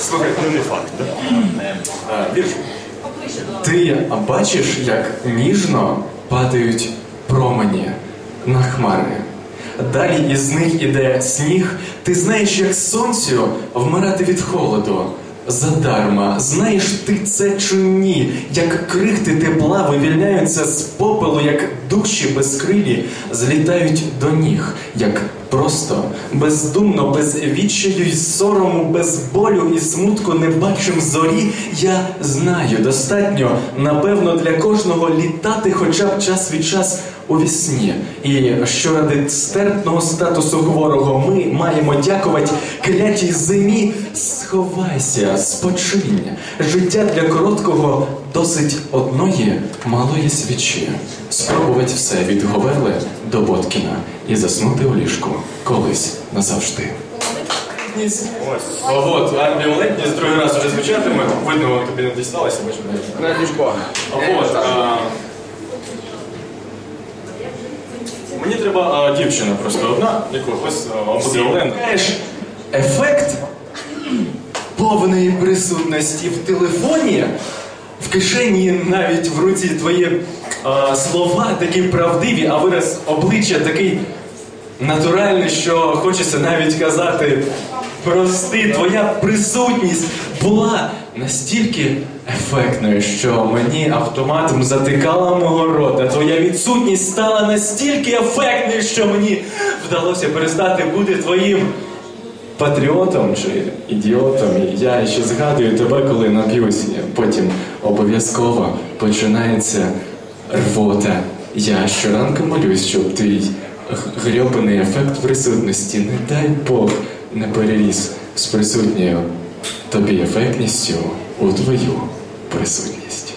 Слухай, ну не факт, так? Вірш. Ти бачиш, як ніжно падають промені на хмари. Далі із них іде сніг. Ти знаєш, як сонцю вмирати від холоду. Задарма, знаєш ти це чи ні? Як крихти тепла вивільняються з попелу, як душі безкрилі злітають до ніг, як просто, бездумно, без відчаю й сорому, без болю і смутку не бачим зорі. Я знаю, достатньо, напевно, для кожного літати хоча б час від час у вісні. І що ради стерпного статусу хворого ми маємо дякувати клятій зимі. Сховайся, спочинь. Життя для короткого досить одної малої свічі. Спробувати все від Говерли до Боткіна і заснути у ліжку колись назавжди. Ось. О, от, амбівалентність другий раз вже звучатиме. Видно, тобі не дісталося, бачиш. На ліжко. А от, а... Мені треба а, дівчина просто одна, яку ось амбівалент. Знаєш, ефект повної присутності в телефоні, в кишені навіть в руці твої слова такі правдиві, а вираз обличчя такий натуральний, що хочеться навіть казати. Прости, твоя присутність була настільки ефектною, що мені автоматом затикала мого рота. Твоя відсутність стала настільки ефектною, що мені вдалося перестати бути твоїм патріотом чи ідіотом. Я ще згадую тебе, коли нап'юсь. Потім обов'язково починається рвота. Я щоранку молюсь, щоб твій грьобаний ефект присутності, не дай Бог, не переріс з присутньою тобі ефектністю у твою присутність.